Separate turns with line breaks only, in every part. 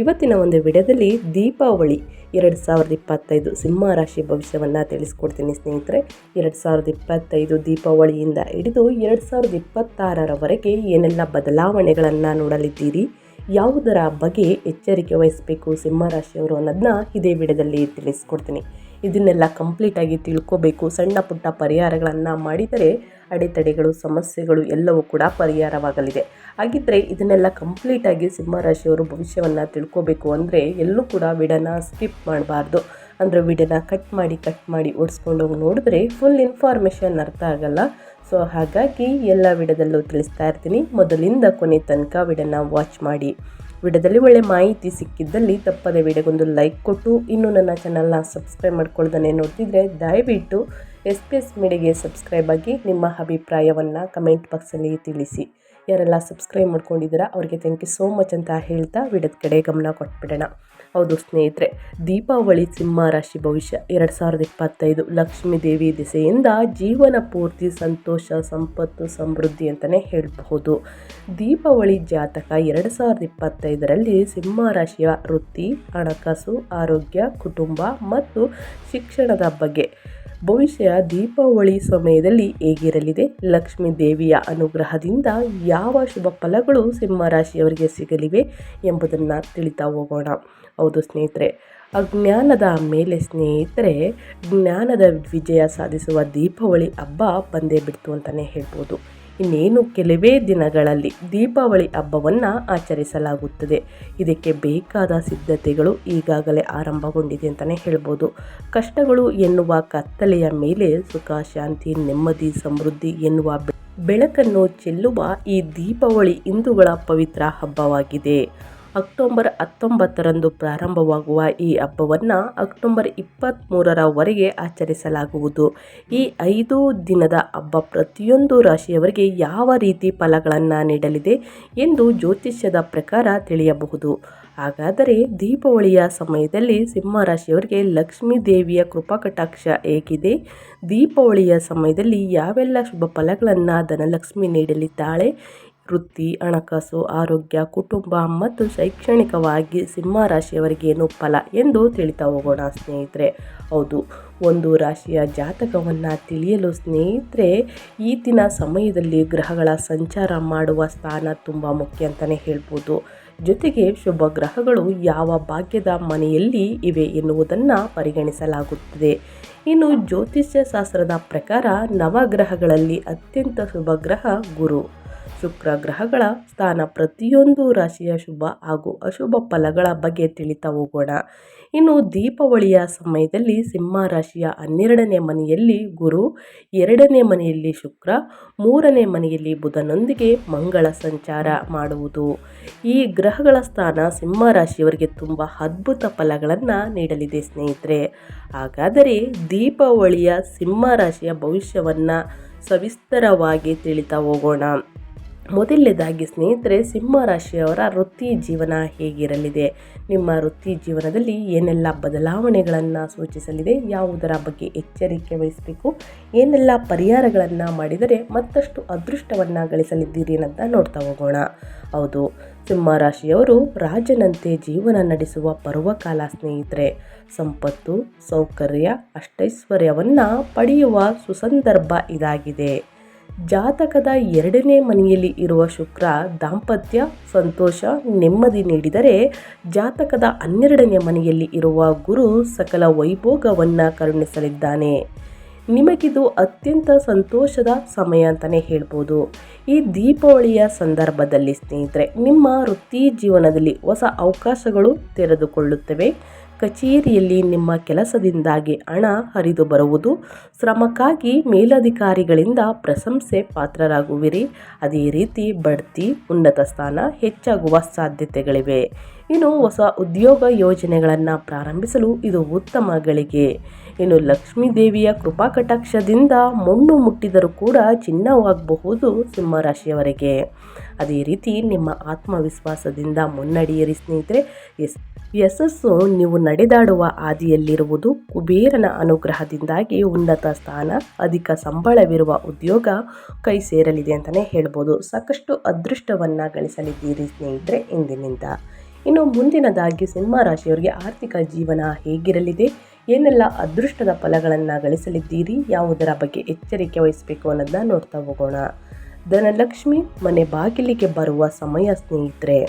ಇವತ್ತಿನ ಒಂದು ವಿಡಿಯೋದಲ್ಲಿ ದೀಪಾವಳಿ. ಎರಡು ಸಾವಿರದ ಇಪ್ಪತ್ತೈದು ಸಿಂಹ ರಾಶಿ ಭವಿಷ್ಯವನ್ನು ತಿಳಿಸ್ಕೊಡ್ತೀನಿ ಸ್ನೇಹಿತರೆ. ಎರಡು ಸಾವಿರದ ಇಪ್ಪತ್ತೈದು ದೀಪಾವಳಿಯಿಂದ ಹಿಡಿದು ಎರಡು ಸಾವಿರದ ಇಪ್ಪತ್ತಾರರವರೆಗೆ ಏನೆಲ್ಲ ಬದಲಾವಣೆಗಳನ್ನು ನೋಡಲಿದ್ದೀರಿ? ಯಾವುದರ ಬಗ್ಗೆ ಎಚ್ಚರಿಕೆ ವಹಿಸಬೇಕು ಸಿಂಹ ರಾಶಿಯವರು ಅನ್ನೋದನ್ನ ಇದೇ ವಿಡಿಯೋದಲ್ಲಿ ತಿಳಿಸ್ಕೊಡ್ತೀನಿ. ಇದನ್ನೆಲ್ಲ ಕಂಪ್ಲೀಟಾಗಿ ತಿಳ್ಕೋಬೇಕು. ಸಣ್ಣ ಪುಟ್ಟ ಪರಿಹಾರಗಳನ್ನು ಮಾಡಿದರೆ ಅಡೆತಡೆಗಳು, ಸಮಸ್ಯೆಗಳು ಎಲ್ಲವೂ ಕೂಡ ಪರಿಹಾರವಾಗಲಿದೆ. ಹಾಗಿದ್ದರೆ ಇದನ್ನೆಲ್ಲ ಕಂಪ್ಲೀಟಾಗಿ ಸಿಂಹರಾಶಿಯವರು ಭವಿಷ್ಯವನ್ನು ತಿಳ್ಕೋಬೇಕು ಅಂದರೆ ಎಲ್ಲೂ ಕೂಡ ವಿಡನ ಸ್ಕಿಪ್ ಮಾಡಬಾರ್ದು. ಅಂದರೆ ವಿಡನ ಕಟ್ ಮಾಡಿ ಕಟ್ ಮಾಡಿ ಓಡಿಸ್ಕೊಂಡು ಹೋಗಿ ನೋಡಿದ್ರೆ ಫುಲ್ ಇನ್ಫಾರ್ಮೇಷನ್ ಅರ್ಥ ಆಗಲ್ಲ. ಸೊ ಹಾಗಾಗಿ ಎಲ್ಲ ವಿಡದಲ್ಲೂ ತಿಳಿಸ್ತಾ ಇರ್ತೀನಿ. ಮೊದಲಿಂದ ಕೊನೆ ತನಕ ವಿಡನ ವಾಚ್ ಮಾಡಿ. ವಿಡಿಯೋದಲ್ಲಿ ಒಳ್ಳೆ ಮಾಹಿತಿ ಸಿಕ್ಕಿದ್ದಲ್ಲಿ ತಪ್ಪದೆ ವಿಡಿಯೋಗೊಂದು ಲೈಕ್ ಕೊಟ್ಟು ಇನ್ನೂ ನನ್ನ ಚಾನಲ್ನ ಸಬ್ಸ್ಕ್ರೈಬ್ ಮಾಡ್ಕೊಳ್ದೇ ನೋಡ್ತಿದ್ರೆ ದಯವಿಟ್ಟು ಎಸ್ ಪಿ ಎಸ್ ಮೀಡಿಯಾಗೆ ಸಬ್ಸ್ಕ್ರೈಬ್ ಆಗಿ ನಿಮ್ಮ ಅಭಿಪ್ರಾಯವನ್ನು ಕಮೆಂಟ್ ಬಾಕ್ಸಲ್ಲಿ ತಿಳಿಸಿ. ಯಾರೆಲ್ಲ ಸಬ್ಸ್ಕ್ರೈಬ್ ಮಾಡ್ಕೊಂಡಿದ್ದೀರಾ ಅವರಿಗೆ ಥ್ಯಾಂಕ್ ಯು ಸೋ ಮಚ್ ಅಂತ ಹೇಳ್ತಾ ವಿಡಿಯೋದ ಕಡೆ ಗಮನ ಕೊಟ್ಬಿಡೋಣ. ಹೌದು ಸ್ನೇಹಿತರೆ, ದೀಪಾವಳಿ ಸಿಂಹ ರಾಶಿ ಭವಿಷ್ಯ. ಎರಡು ಸಾವಿರದ ಇಪ್ಪತ್ತೈದು ಲಕ್ಷ್ಮೀ ದೇವಿ ದಿಸೆಯಿಂದ ಜೀವನ ಪೂರ್ತಿ ಸಂತೋಷ, ಸಂಪತ್ತು, ಸಮೃದ್ಧಿ ಅಂತಲೇ ಹೇಳಬಹುದು. ದೀಪಾವಳಿ ಜಾತಕ ಎರಡು ಸಾವಿರದ ಇಪ್ಪತ್ತೈದರಲ್ಲಿ ಸಿಂಹ ರಾಶಿಯ ವೃತ್ತಿ, ಹಣಕಾಸು, ಆರೋಗ್ಯ, ಕುಟುಂಬ ಮತ್ತು ಶಿಕ್ಷಣದ ಬಗ್ಗೆ. ಭವಿಷ್ಯ ದೀಪಾವಳಿ ಸಮಯದಲ್ಲಿ ಹೇಗಿರಲಿದೆ? ಲಕ್ಷ್ಮೀ ದೇವಿಯ ಅನುಗ್ರಹದಿಂದ ಯಾವ ಶುಭ ಫಲಗಳು ಸಿಂಹರಾಶಿಯವರಿಗೆ ಸಿಗಲಿವೆ ಎಂಬುದನ್ನು ತಿಳಿತಾ ಹೋಗೋಣ. ಹೌದು ಸ್ನೇಹಿತರೆ. ಅಜ್ಞಾನದ ಮೇಲೆ ಸ್ನೇಹಿತರೆ, ಜ್ಞಾನದ ವಿಜಯ ಸಾಧಿಸುವ ದೀಪಾವಳಿ ಹಬ್ಬ ಬಂದೇ ಬಿಡ್ತು ಅಂತಲೇ ಹೇಳ್ಬೋದು. ಇನ್ನೇನು ಕೆಲವೇ ದಿನಗಳಲ್ಲಿ ದೀಪಾವಳಿ ಹಬ್ಬವನ್ನು ಆಚರಿಸಲಾಗುತ್ತದೆ. ಇದಕ್ಕೆ ಬೇಕಾದ ಸಿದ್ಧತೆಗಳು ಈಗಾಗಲೇ ಆರಂಭಗೊಂಡಿದೆ ಅಂತಲೇ ಹೇಳ್ಬೋದು. ಕಷ್ಟಗಳು ಎನ್ನುವ ಕತ್ತಲೆಯ ಮೇಲೆ ಸುಖ, ಶಾಂತಿ, ನೆಮ್ಮದಿ, ಸಮೃದ್ಧಿ ಎನ್ನುವ ಬೆಳಕನ್ನು ಚೆಲ್ಲುವ ಈ ದೀಪಾವಳಿ ಹಿಂದೂಗಳ ಪವಿತ್ರ ಹಬ್ಬವಾಗಿದೆ. ಅಕ್ಟೋಬರ್ ಹತ್ತೊಂಬತ್ತರಂದು ಪ್ರಾರಂಭವಾಗುವ ಈ ಹಬ್ಬವನ್ನು ಅಕ್ಟೋಬರ್ ಇಪ್ಪತ್ತ್ಮೂರರವರೆಗೆ ಆಚರಿಸಲಾಗುವುದು. ಈ ಐದು ದಿನದ ಹಬ್ಬ ಪ್ರತಿಯೊಂದು ರಾಶಿಯವರಿಗೆ ಯಾವ ರೀತಿ ಫಲಗಳನ್ನು ನೀಡಲಿದೆ ಎಂದು ಜ್ಯೋತಿಷ್ಯದ ಪ್ರಕಾರ ತಿಳಿಯಬಹುದು. ಹಾಗಾದರೆ ದೀಪಾವಳಿಯ ಸಮಯದಲ್ಲಿ ಸಿಂಹ ರಾಶಿಯವರಿಗೆ ಲಕ್ಷ್ಮೀ ದೇವಿಯ ಕೃಪಾ ಕಟಾಕ್ಷ ಹೇಗಿದೆ? ದೀಪಾವಳಿಯ ಸಮಯದಲ್ಲಿ ಯಾವೆಲ್ಲ ಶುಭ ಫಲಗಳನ್ನು ಧನಲಕ್ಷ್ಮಿ ನೀಡಲಿದ್ದಾಳೆ? ವೃತ್ತಿ, ಹಣಕಾಸು, ಆರೋಗ್ಯ, ಕುಟುಂಬ ಮತ್ತು ಶೈಕ್ಷಣಿಕವಾಗಿ ಸಿಂಹ ರಾಶಿಯವರಿಗೆ ಏನು ಫಲ ಎಂದು ತಿಳಿತಾ ಹೋಗೋಣ ಸ್ನೇಹಿತರೆ. ಹೌದು, ಒಂದು ರಾಶಿಯ ಜಾತಕವನ್ನು ತಿಳಿಯಲು ಸ್ನೇಹಿತರೆ ಈತಿನ ಸಮಯದಲ್ಲಿ ಗ್ರಹಗಳ ಸಂಚಾರ ಮಾಡುವ ಸ್ಥಾನ ತುಂಬ ಮುಖ್ಯ ಅಂತಲೇ ಹೇಳ್ಬೋದು. ಜೊತೆಗೆ ಶುಭ ಗ್ರಹಗಳು ಯಾವ ಭಾಗ್ಯದ ಮನೆಯಲ್ಲಿ ಇವೆ ಎನ್ನುವುದನ್ನು ಪರಿಗಣಿಸಲಾಗುತ್ತದೆ. ಇನ್ನು ಜ್ಯೋತಿಷ್ಯ ಶಾಸ್ತ್ರದ ಪ್ರಕಾರ ನವಗ್ರಹಗಳಲ್ಲಿ ಅತ್ಯಂತ ಶುಭ ಗ್ರಹ ಗುರು. ಶುಕ್ರ ಗ್ರಹಗಳ ಸ್ಥಾನ ಪ್ರತಿಯೊಂದು ರಾಶಿಯ ಶುಭ ಹಾಗೂ ಅಶುಭ ಫಲಗಳ ಬಗ್ಗೆ ತಿಳಿತಾ ಹೋಗೋಣ ಇನ್ನು ದೀಪಾವಳಿಯ ಸಮಯದಲ್ಲಿ ಸಿಂಹ ರಾಶಿಯ ಹನ್ನೆರಡನೇ ಮನೆಯಲ್ಲಿ ಗುರು, ಎರಡನೇ ಮನೆಯಲ್ಲಿ ಶುಕ್ರ, ಮೂರನೇ ಮನೆಯಲ್ಲಿ ಬುಧನೊಂದಿಗೆ ಮಂಗಳ ಸಂಚಾರ ಮಾಡುವುದು. ಈ ಗ್ರಹಗಳ ಸ್ಥಾನ ಸಿಂಹ ರಾಶಿಯವರಿಗೆ ತುಂಬ ಅದ್ಭುತ ಫಲಗಳನ್ನು ನೀಡಲಿದೆ ಸ್ನೇಹಿತರೆ. ಹಾಗಾದರೆ ದೀಪಾವಳಿಯ ಸಿಂಹ ರಾಶಿಯ ಭವಿಷ್ಯವನ್ನು ಸವಿಸ್ತರವಾಗಿ ತಿಳಿತಾ ಹೋಗೋಣ ಮೊದಲನೇದಾಗಿ ಸ್ನೇಹಿತರೆ, ಸಿಂಹ ರಾಶಿಯವರ ವೃತ್ತಿ ಜೀವನ ಹೇಗಿರಲಿದೆ? ನಿಮ್ಮ ವೃತ್ತಿ ಜೀವನದಲ್ಲಿ ಏನೆಲ್ಲ ಬದಲಾವಣೆಗಳನ್ನು ಸೂಚಿಸಲಿದೆ? ಯಾವುದರ ಬಗ್ಗೆ ಎಚ್ಚರಿಕೆ ವಹಿಸಬೇಕು? ಏನೆಲ್ಲ ಪರಿಹಾರಗಳನ್ನು ಮಾಡಿದರೆ ಮತ್ತಷ್ಟು ಅದೃಷ್ಟವನ್ನು ಗಳಿಸಲಿದ್ದೀರಿ ಅಂತ ನೋಡ್ತಾ ಹೋಗೋಣ. ಹೌದು, ಸಿಂಹ ರಾಶಿಯವರು ರಾಜನಂತೆ ಜೀವನ ನಡೆಸುವ ಪರ್ವಕಾಲ ಸ್ನೇಹಿತರೆ. ಸಂಪತ್ತು, ಸೌಕರ್ಯ, ಅಷ್ಟೈಶ್ವರ್ಯವನ್ನು ಪಡೆಯುವ ಸುಸಂದರ್ಭ ಇದಾಗಿದೆ. ಜಾತಕದ ಎರಡನೇ ಮನೆಯಲ್ಲಿ ಇರುವ ಶುಕ್ರ ದಾಂಪತ್ಯ, ಸಂತೋಷ, ನೆಮ್ಮದಿ ನೀಡಿದರೆ ಜಾತಕದ ಹನ್ನೆರಡನೇ ಮನೆಯಲ್ಲಿ ಇರುವ ಗುರು ಸಕಲ ವೈಭೋಗವನ್ನು ಕರುಣಿಸಲಿದ್ದಾನೆ. ನಿಮಗಿದು ಅತ್ಯಂತ ಸಂತೋಷದ ಸಮಯ ಅಂತಲೇ ಹೇಳ್ಬೋದು. ಈ ದೀಪಾವಳಿಯ ಸಂದರ್ಭದಲ್ಲಿ ಸ್ನೇಹಿತರೆ, ನಿಮ್ಮ ವೃತ್ತಿ ಜೀವನದಲ್ಲಿ ಹೊಸ ಅವಕಾಶಗಳು ತೆರೆದುಕೊಳ್ಳುತ್ತವೆ. ಕಚೇರಿಯಲ್ಲಿ ನಿಮ್ಮ ಕೆಲಸದಿಂದಾಗಿ ಹಣ ಹರಿದು ಬರುವುದು. ಶ್ರಮಕ್ಕಾಗಿ ಮೇಲಧಿಕಾರಿಗಳಿಂದ ಪ್ರಶಂಸೆ ಪಾತ್ರರಾಗುವಿರಿ. ಅದೇ ರೀತಿ ಬಡ್ತಿ, ಉನ್ನತ ಸ್ಥಾನ ಹೆಚ್ಚಾಗುವ ಸಾಧ್ಯತೆಗಳಿವೆ. ಇನ್ನು ಹೊಸ ಉದ್ಯೋಗ ಯೋಜನೆಗಳನ್ನು ಪ್ರಾರಂಭಿಸಲು ಇದು ಉತ್ತಮ ಗಳಿಗೆ. ಇನ್ನು ಲಕ್ಷ್ಮೀ ದೇವಿಯ ಕೃಪಾ ಕಟಾಕ್ಷದಿಂದ ಮಣ್ಣು ಮುಟ್ಟಿದರೂ ಕೂಡ ಚಿನ್ನವಾಗಬಹುದು ಸಿಂಹರಾಶಿಯವರಿಗೆ ಅದೇ ರೀತಿ ನಿಮ್ಮ ಆತ್ಮವಿಶ್ವಾಸದಿಂದ ಮುನ್ನಡೆಯಿರಿ ಸ್ನೇಹಿತರೆ. ಎಸ್ ಯಶಸ್ಸು ನೀವು ನಡೆದಾಡುವ ಹಾದಿಯಲ್ಲಿರುವುದು ಕುಬೇರನ ಅನುಗ್ರಹದಿಂದಾಗಿ ಉನ್ನತ ಸ್ಥಾನ, ಅಧಿಕ ಸಂಬಳವಿರುವ ಉದ್ಯೋಗ ಕೈ ಸೇರಲಿದೆ ಅಂತಲೇ ಹೇಳ್ಬೋದು. ಸಾಕಷ್ಟು ಅದೃಷ್ಟವನ್ನು ಗಳಿಸಲಿದ್ದೀರಿ ಸ್ನೇಹಿತರೆ ಇಂದಿನಿಂದ. ಇನ್ನು ಮುಂದಿನದಾಗಿ ಸಿಂಹ ರಾಶಿಯವರಿಗೆ ಆರ್ಥಿಕ ಜೀವನ ಹೇಗಿರಲಿದೆ? ಏನೆಲ್ಲ ಅದೃಷ್ಟದ ಫಲಗಳನ್ನು ಗಳಿಸಲಿದ್ದೀರಿ? ಯಾವುದರ ಬಗ್ಗೆ ಎಚ್ಚರಿಕೆ ವಹಿಸಬೇಕು ಅನ್ನೋದನ್ನ ನೋಡ್ತಾ ಹೋಗೋಣ. ಧನಲಕ್ಷ್ಮಿ ಮನೆ ಬಾಗಿಲಿಗೆ ಬರುವ ಸಮಯ ಸ್ನೇಹಿತರೆ,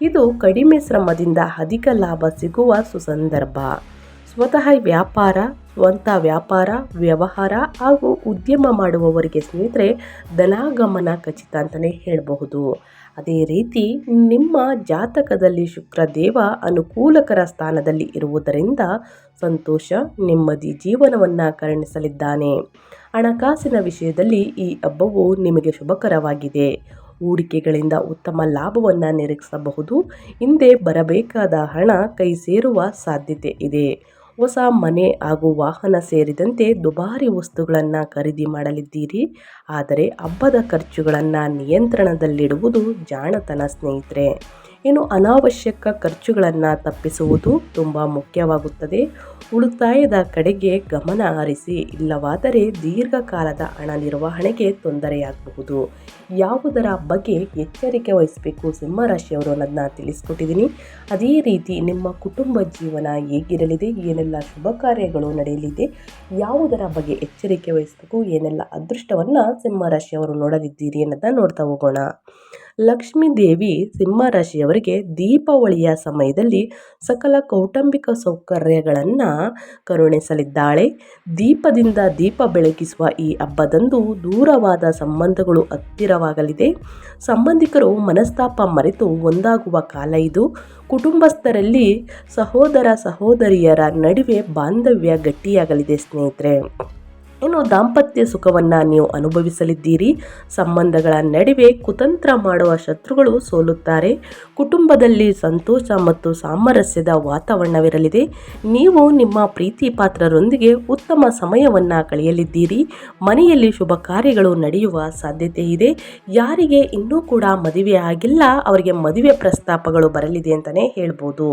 ಇದು ಕಡಿಮೆ ಶ್ರಮದಿಂದ ಅಧಿಕ ಲಾಭ ಸಿಗುವ ಸುಸಂದರ್ಭ. ಸ್ವತಃ ವ್ಯಾಪಾರ, ಸ್ವಂತ ವ್ಯಾಪಾರ, ವ್ಯವಹಾರ ಹಾಗೂ ಉದ್ಯಮ ಮಾಡುವವರಿಗೆ ಸ್ನೇಹಿತರೆ, ಧನಾಗಮನ ಖಚಿತ ಅಂತಲೇ ಹೇಳಬಹುದು. ಅದೇ ರೀತಿ ನಿಮ್ಮ ಜಾತಕದಲ್ಲಿ ಶುಕ್ರದೇವ ಅನುಕೂಲಕರ ಸ್ಥಾನದಲ್ಲಿ ಇರುವುದರಿಂದ ಸಂತೋಷ, ನೆಮ್ಮದಿ ಜೀವನವನ್ನು ಕರುಣಿಸಲಿದ್ದಾನೆ. ಹಣಕಾಸಿನ ವಿಷಯದಲ್ಲಿ ಈ ಹಬ್ಬವು ನಿಮಗೆ ಶುಭಕರವಾಗಿದೆ. ಹೂಡಿಕೆಗಳಿಂದ ಉತ್ತಮ ಲಾಭವನ್ನು ನಿರೀಕ್ಷಿಸಬಹುದು. ಹಿಂದೆ ಬರಬೇಕಾದ ಹಣ ಕೈ ಸೇರುವ ಸಾಧ್ಯತೆ ಇದೆ. ಹೊಸ ಮನೆ ಹಾಗೂ ವಾಹನ ಸೇರಿದಂತೆ ದುಬಾರಿ ವಸ್ತುಗಳನ್ನು ಖರೀದಿ ಮಾಡಲಿದ್ದೀರಿ. ಆದರೆ ಹಬ್ಬದ ಖರ್ಚುಗಳನ್ನು ನಿಯಂತ್ರಣದಲ್ಲಿಡುವುದು ಜಾಣತನ ಸ್ನೇಹಿತರೆ. ಇನ್ನು ಅನಾವಶ್ಯಕ ಖರ್ಚುಗಳನ್ನು ತಪ್ಪಿಸುವುದು ತುಂಬ ಮುಖ್ಯವಾಗುತ್ತದೆ. ಉಳಿತಾಯದ ಕಡೆಗೆ ಗಮನ ಹರಿಸಿ, ಇಲ್ಲವಾದರೆ ದೀರ್ಘಕಾಲದ ಹಣ ನಿರ್ವಹಣೆಗೆ ತೊಂದರೆಯಾಗಬಹುದು. ಯಾವುದರ ಬಗ್ಗೆ ಎಚ್ಚರಿಕೆ ವಹಿಸಬೇಕು ಸಿಂಹರಾಶಿಯವರು ಅನ್ನೋದನ್ನ ತಿಳಿಸ್ಕೊಟ್ಟಿದ್ದೀನಿ. ಅದೇ ರೀತಿ ನಿಮ್ಮ ಕುಟುಂಬ ಜೀವನ ಹೇಗಿರಲಿದೆ, ಏನೆಲ್ಲ ಶುಭ ಕಾರ್ಯಗಳು ನಡೆಯಲಿದೆ, ಯಾವುದರ ಬಗ್ಗೆ ಎಚ್ಚರಿಕೆ ವಹಿಸಬೇಕು, ಏನೆಲ್ಲ ಅದೃಷ್ಟವನ್ನು ಸಿಂಹರಾಶಿಯವರು ನೋಡಲಿದ್ದೀರಿ ಅನ್ನೋದನ್ನ ನೋಡ್ತಾ ಹೋಗೋಣ. ಲಕ್ಷ್ಮೀ ದೇವಿ ಸಿಂಹರಾಶಿಯವರಿಗೆ ದೀಪಾವಳಿಯ ಸಮಯದಲ್ಲಿ ಸಕಲ ಕೌಟುಂಬಿಕ ಸೌಕರ್ಯಗಳನ್ನು ಕರುಣಿಸಲಿದ್ದಾಳೆ. ದೀಪದಿಂದ ದೀಪ ಬೆಳಗಿಸುವ ಈ ಹಬ್ಬದಂದು ದೂರವಾದ ಸಂಬಂಧಗಳು ಹತ್ತಿರವಾಗಲಿದೆ. ಸಂಬಂಧಿಕರು ಮನಸ್ತಾಪ ಮರೆತು ಒಂದಾಗುವ ಕಾಲ ಇದು. ಕುಟುಂಬಸ್ಥರಲ್ಲಿ ಸಹೋದರ ಸಹೋದರಿಯರ ನಡುವೆ ಬಾಂಧವ್ಯ ಗಟ್ಟಿಯಾಗಲಿದೆ ಸ್ನೇಹಿತರೆ. ಇನ್ನು ದಾಂಪತ್ಯ ಸುಖವನ್ನು ನೀವು ಅನುಭವಿಸಲಿದ್ದೀರಿ. ಸಂಬಂಧಗಳ ನಡುವೆ ಕುತಂತ್ರ ಮಾಡುವ ಶತ್ರುಗಳು ಸೋಲುತ್ತಾರೆ. ಕುಟುಂಬದಲ್ಲಿ ಸಂತೋಷ ಮತ್ತು ಸಾಮರಸ್ಯದ ವಾತಾವರಣವಿರಲಿದೆ. ನೀವು ನಿಮ್ಮ ಪ್ರೀತಿ ಪಾತ್ರರೊಂದಿಗೆ ಉತ್ತಮ ಸಮಯವನ್ನು ಕಳೆಯಲಿದ್ದೀರಿ. ಮನೆಯಲ್ಲಿ ಶುಭ ಕಾರ್ಯಗಳು ನಡೆಯುವ ಸಾಧ್ಯತೆ ಇದೆ. ಯಾರಿಗೆ ಇನ್ನೂ ಕೂಡ ಮದುವೆ ಆಗಿಲ್ಲ, ಅವರಿಗೆ ಮದುವೆ ಪ್ರಸ್ತಾಪಗಳು ಬರಲಿದೆ ಅಂತಲೇ ಹೇಳ್ಬೋದು.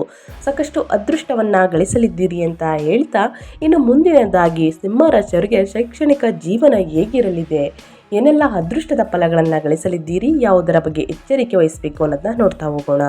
ಸಾಕಷ್ಟು ಅದೃಷ್ಟವನ್ನು ಗಳಿಸಲಿದ್ದೀರಿ ಅಂತ ಹೇಳ್ತಾ, ಇನ್ನು ಮುಂದಿನದಾಗಿ ಸಿಂಹರಾಶಿಯವರಿಗೆ ಶೈಕ್ಷಣಿಕ ಜೀವನ ಹೇಗಿರಲಿದೆ? ಏನೆಲ್ಲ ಅದೃಷ್ಟದ ಫಲಗಳನ್ನು ಗಳಿಸಲಿದ್ದೀರಿ? ಯಾವುದರ ಬಗ್ಗೆ ಎಚ್ಚರಿಕೆ ವಹಿಸಬೇಕು ಅನ್ನೋದನ್ನ ನೋಡ್ತಾ ಹೋಗೋಣ.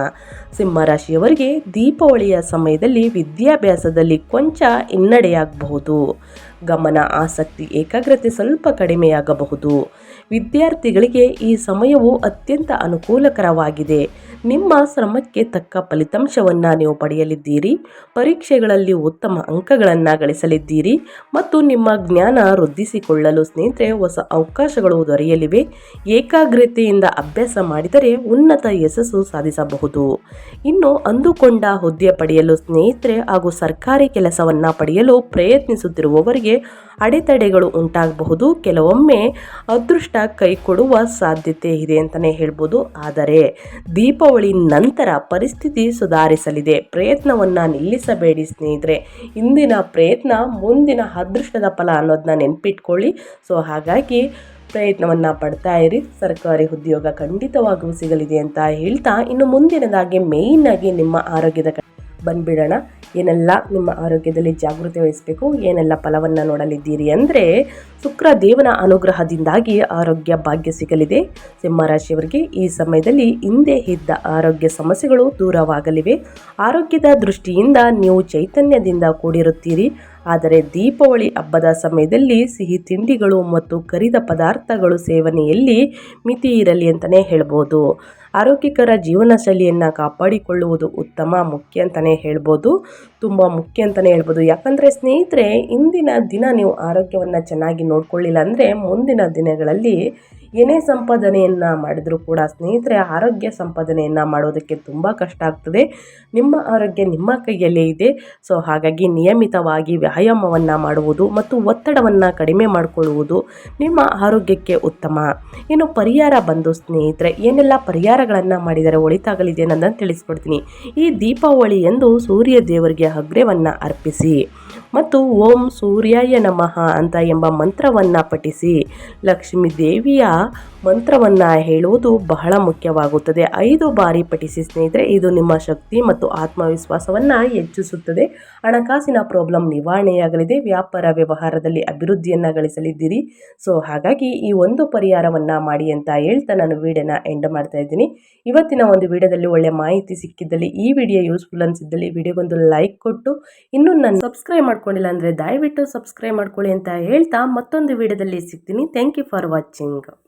ಸಿಂಹರಾಶಿಯವರಿಗೆ ದೀಪಾವಳಿಯ ಸಮಯದಲ್ಲಿ ವಿದ್ಯಾಭ್ಯಾಸದಲ್ಲಿ ಕೊಂಚ ಹಿನ್ನಡೆಯಾಗಬಹುದು. ಗಮನ, ಆಸಕ್ತಿ, ಏಕಾಗ್ರತೆ ಸ್ವಲ್ಪ ಕಡಿಮೆಯಾಗಬಹುದು. ವಿದ್ಯಾರ್ಥಿಗಳಿಗೆ ಈ ಸಮಯವು ಅತ್ಯಂತ ಅನುಕೂಲಕರವಾಗಿದೆ. ನಿಮ್ಮ ಶ್ರಮಕ್ಕೆ ತಕ್ಕ ಫಲಿತಾಂಶವನ್ನು ನೀವು ಪಡೆಯಲಿದ್ದೀರಿ. ಪರೀಕ್ಷೆಗಳಲ್ಲಿ ಉತ್ತಮ ಅಂಕಗಳನ್ನು ಗಳಿಸಲಿದ್ದೀರಿ ಮತ್ತು ನಿಮ್ಮ ಜ್ಞಾನ ವೃದ್ಧಿಸಿಕೊಳ್ಳಲು ಸ್ನೇಹಿತರೆ ಹೊಸ ಅವಕಾಶಗಳು ದೊರೆಯಲಿವೆ. ಏಕಾಗ್ರತೆಯಿಂದ ಅಭ್ಯಾಸ ಮಾಡಿದರೆ ಉನ್ನತ ಯಶಸ್ಸು ಸಾಧಿಸಬಹುದು. ಇನ್ನು ಅಂದುಕೊಂಡ ಹುದ್ದೆ ಪಡೆಯಲು ಸ್ನೇಹಿತರೆ ಹಾಗೂ ಸರ್ಕಾರಿ ಕೆಲಸವನ್ನು ಪಡೆಯಲು ಪ್ರಯತ್ನಿಸುತ್ತಿರುವವರಿಗೆ ಅಡೆತಡೆಗಳು ಉಂಟಾಗಬಹುದು. ಕೆಲವೊಮ್ಮೆ ಅದೃಷ್ಟ ಕೈ ಕೊಡುವ ಸಾಧ್ಯತೆ ಇದೆ ಅಂತಲೇ ಹೇಳ್ಬೋದು. ಆದರೆ ದೀಪಾವಳಿ ನಂತರ ಪರಿಸ್ಥಿತಿ ಸುಧಾರಿಸಲಿದೆ. ಪ್ರಯತ್ನವನ್ನು ನಿಲ್ಲಿಸಬೇಡಿ ಸ್ನೇಹಿತರೆ. ಇಂದಿನ ಪ್ರಯತ್ನ ಮುಂದಿನ ಅದೃಷ್ಟದ ಫಲ ಅನ್ನೋದನ್ನ ನೆನ್ಪಿಟ್ಕೊಳ್ಳಿ. ಸೊ, ಹಾಗಾಗಿ ಪ್ರಯತ್ನವನ್ನು ಪಡ್ತಾ ಇರಿ. ಸರ್ಕಾರಿ ಉದ್ಯೋಗ ಖಂಡಿತವಾಗೂ ಸಿಗಲಿದೆ ಅಂತ ಹೇಳ್ತಾ ಇನ್ನು ಮುಂದಿನದಾಗಿ ಮೇಯ್ನಾಗಿ ನಿಮ್ಮ ಆರೋಗ್ಯದ ಬಂದ್ಬಿಡೋಣ. ಏನೆಲ್ಲ ನಿಮ್ಮ ಆರೋಗ್ಯದಲ್ಲಿ ಜಾಗೃತಿ ವಹಿಸಬೇಕು, ಏನೆಲ್ಲ ಫಲವನ್ನು ನೋಡಲಿದ್ದೀರಿ ಅಂದರೆ ಶುಕ್ರ ದೇವನ ಅನುಗ್ರಹದಿಂದಾಗಿ ಆರೋಗ್ಯ ಭಾಗ್ಯ ಸಿಗಲಿದೆ. ಸಿಂಹರಾಶಿಯವರಿಗೆ ಈ ಸಮಯದಲ್ಲಿ ಹಿಂದೆ ಇದ್ದ ಆರೋಗ್ಯ ಸಮಸ್ಯೆಗಳು ದೂರವಾಗಲಿವೆ. ಆರೋಗ್ಯದ ದೃಷ್ಟಿಯಿಂದ ನೀವು ಚೈತನ್ಯದಿಂದ ಕೂಡಿರುತ್ತೀರಿ. ಆದರೆ ದೀಪಾವಳಿ ಹಬ್ಬದ ಸಮಯದಲ್ಲಿ ಸಿಹಿ ತಿಂಡಿಗಳು ಮತ್ತು ಕರಿದ ಪದಾರ್ಥಗಳು ಸೇವನೆಯಲ್ಲಿ ಮಿತಿ ಇರಲಿ ಅಂತಲೇ ಹೇಳ್ಬೋದು. ಆರೋಗ್ಯಕರ ಜೀವನ ಶೈಲಿಯನ್ನು ಕಾಪಾಡಿಕೊಳ್ಳುವುದು ಉತ್ತಮ, ಮುಖ್ಯ ಅಂತಲೇ ಹೇಳ್ಬೋದು. ತುಂಬ ಮುಖ್ಯ ಅಂತಲೇ ಹೇಳ್ಬೋದು. ಯಾಕಂದರೆ ಸ್ನೇಹಿತರೆ, ಇಂದಿನ ದಿನ ನೀವು ಆರೋಗ್ಯವನ್ನು ಚೆನ್ನಾಗಿ ನೋಡ್ಕೊಳ್ಳಿಲ್ಲ ಅಂದರೆ ಮುಂದಿನ ದಿನಗಳಲ್ಲಿ ಏನೇ ಸಂಪಾದನೆಯನ್ನು ಮಾಡಿದರೂ ಕೂಡ ಸ್ನೇಹಿತರೆ ಆರೋಗ್ಯ ಸಂಪಾದನೆಯನ್ನು ಮಾಡೋದಕ್ಕೆ ತುಂಬ ಕಷ್ಟ ಆಗ್ತದೆ. ನಿಮ್ಮ ಆರೋಗ್ಯ ನಿಮ್ಮ ಕೈಯಲ್ಲೇ ಇದೆ. ಸೊ ಹಾಗಾಗಿ ನಿಯಮಿತವಾಗಿ ವ್ಯಾಯಾಮವನ್ನು ಮಾಡುವುದು ಮತ್ತು ಒತ್ತಡವನ್ನು ಕಡಿಮೆ ಮಾಡಿಕೊಳ್ಳುವುದು ನಿಮ್ಮ ಆರೋಗ್ಯಕ್ಕೆ ಉತ್ತಮ. ಇನ್ನು ಪರಿಹಾರ ಬಂದು ಸ್ನೇಹಿತರೆ, ಏನೆಲ್ಲ ಪರಿಹಾರಗಳನ್ನು ಮಾಡಿದರೆ ಒಳಿತಾಗಲಿದೆ ಅನ್ನೋದನ್ನು ತಿಳಿಸ್ಕೊಡ್ತೀನಿ. ಈ ದೀಪಾವಳಿ ಎಂದು ಸೂರ್ಯ ದೇವರಿಗೆ ಅಗ್ರವನ್ನು ಅರ್ಪಿಸಿ. ಮತ್ತು ಓಂ ಸೂರ್ಯಾಯ ನಮಃ ಅಂತ ಎಂಬ ಮಂತ್ರವನ್ನು ಪಠಿಸಿ ಲಕ್ಷ್ಮೀ ದೇವಿಯ ಮಂತ್ರವನ್ನು ಹೇಳುವುದು ಬಹಳ ಮುಖ್ಯವಾಗುತ್ತದೆ. ಐದು ಬಾರಿ ಪಠಿಸಿ ಸ್ನೇಹಿತರೆ, ಇದು ನಿಮ್ಮ ಶಕ್ತಿ ಮತ್ತು ಆತ್ಮವಿಶ್ವಾಸವನ್ನು ಹೆಚ್ಚಿಸುತ್ತದೆ. ಹಣಕಾಸಿನ ಪ್ರಾಬ್ಲಮ್ ನಿವಾರಣೆಯಾಗಲಿದೆ. ವ್ಯಾಪಾರ ವ್ಯವಹಾರದಲ್ಲಿ ಅಭಿವೃದ್ಧಿಯನ್ನು ಗಳಿಸಲಿದ್ದೀರಿ. ಸೊ ಹಾಗಾಗಿ ಈ ಒಂದು ಪರಿಹಾರವನ್ನು ಮಾಡಿ ಅಂತ ಹೇಳ್ತಾ ನಾನು ವಿಡಿಯೋನ ಎಂಡ್ ಮಾಡ್ತಾ ಇದ್ದೀನಿ. ಇವತ್ತಿನ ಒಂದು ವಿಡಿಯೋದಲ್ಲಿ ಒಳ್ಳೆ ಮಾಹಿತಿ ಸಿಕ್ಕಿದ್ದಲ್ಲಿ, ಈ ವಿಡಿಯೋ ಯೂಸ್ಫುಲ್ ಅನಿಸಿದ್ದಲ್ಲಿ ವಿಡಿಯೋಗೊಂದು ಲೈಕ್ ಕೊಟ್ಟು, ಇನ್ನೂ ನಾನು ಸಬ್ಸ್ಕ್ರೈಬ್ ಮಾಡ್ಕೊಂಡಿಲ್ಲ ಅಂದರೆ ದಯವಿಟ್ಟು ಸಬ್ಸ್ಕ್ರೈಬ್ ಮಾಡ್ಕೊಳ್ಳಿ ಅಂತ ಹೇಳ್ತಾ ಮತ್ತೊಂದು ವಿಡಿಯೋದಲ್ಲಿ ಸಿಗ್ತೀನಿ. Thank you for watching